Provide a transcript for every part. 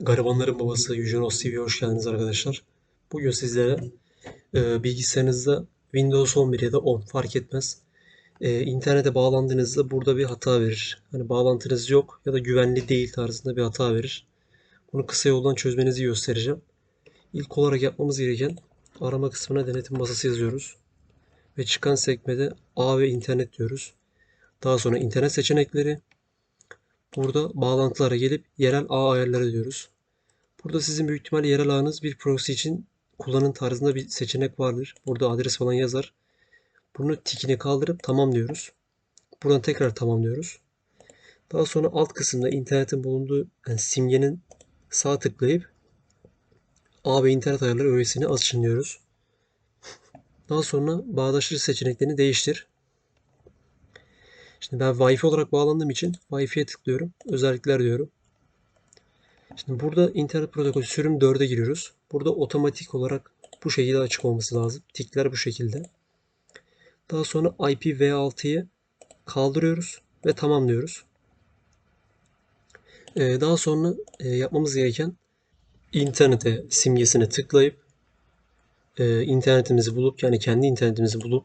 Garibanların babası Yücenos TV'ye hoş geldiniz arkadaşlar. Bugün sizlere e, bilgisayarınızda Windows 11 ya da 10 fark etmez. E, internete bağlandığınızda burada bir hata verir. Hani bağlantınız yok ya da güvenli değil tarzında bir hata verir. Bunu kısa yoldan çözmenizi göstereceğim. İlk olarak yapmamız gereken arama kısmına denetim masası yazıyoruz. Ve çıkan sekmede A ve internet diyoruz. Daha sonra internet seçenekleri, Burada bağlantılara gelip yerel ağ ayarları diyoruz. Burada sizin büyük ihtimalle yerel ağınız bir proxy için kullanın tarzında bir seçenek vardır. Burada adres falan yazar. Bunu tikini kaldırıp tamam diyoruz. Buradan tekrar tamam diyoruz. Daha sonra alt kısımda internetin bulunduğu yani simgenin sağ tıklayıp ağ ve internet ayarları öğesini açın diyoruz. Daha sonra bağdaştırıcı seçeneklerini değiştir. Şimdi ben Wi-Fi olarak bağlandığım için Wi-Fi'ye tıklıyorum. Özellikler diyorum. Şimdi burada internet protokolü sürüm 4'e giriyoruz. Burada otomatik olarak bu şekilde açık olması lazım. Tikler bu şekilde. Daha sonra IPv6'yı kaldırıyoruz ve tamam diyoruz. Ee, daha sonra e, yapmamız gereken internete simgesine tıklayıp e, internetimizi bulup yani kendi internetimizi bulup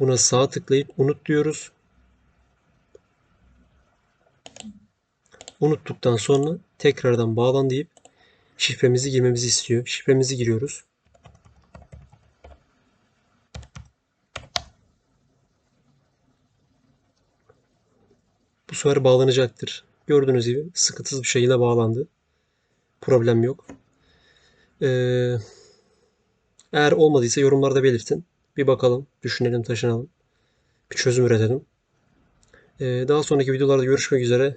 buna sağ tıklayıp unut diyoruz. Unuttuktan sonra tekrardan bağlan deyip şifremizi girmemizi istiyor. Şifremizi giriyoruz. Bu sefer bağlanacaktır. Gördüğünüz gibi sıkıntısız bir şekilde bağlandı. Problem yok. Ee, eğer olmadıysa yorumlarda belirtin. Bir bakalım, düşünelim, taşınalım. Bir çözüm üretelim. Ee, daha sonraki videolarda görüşmek üzere.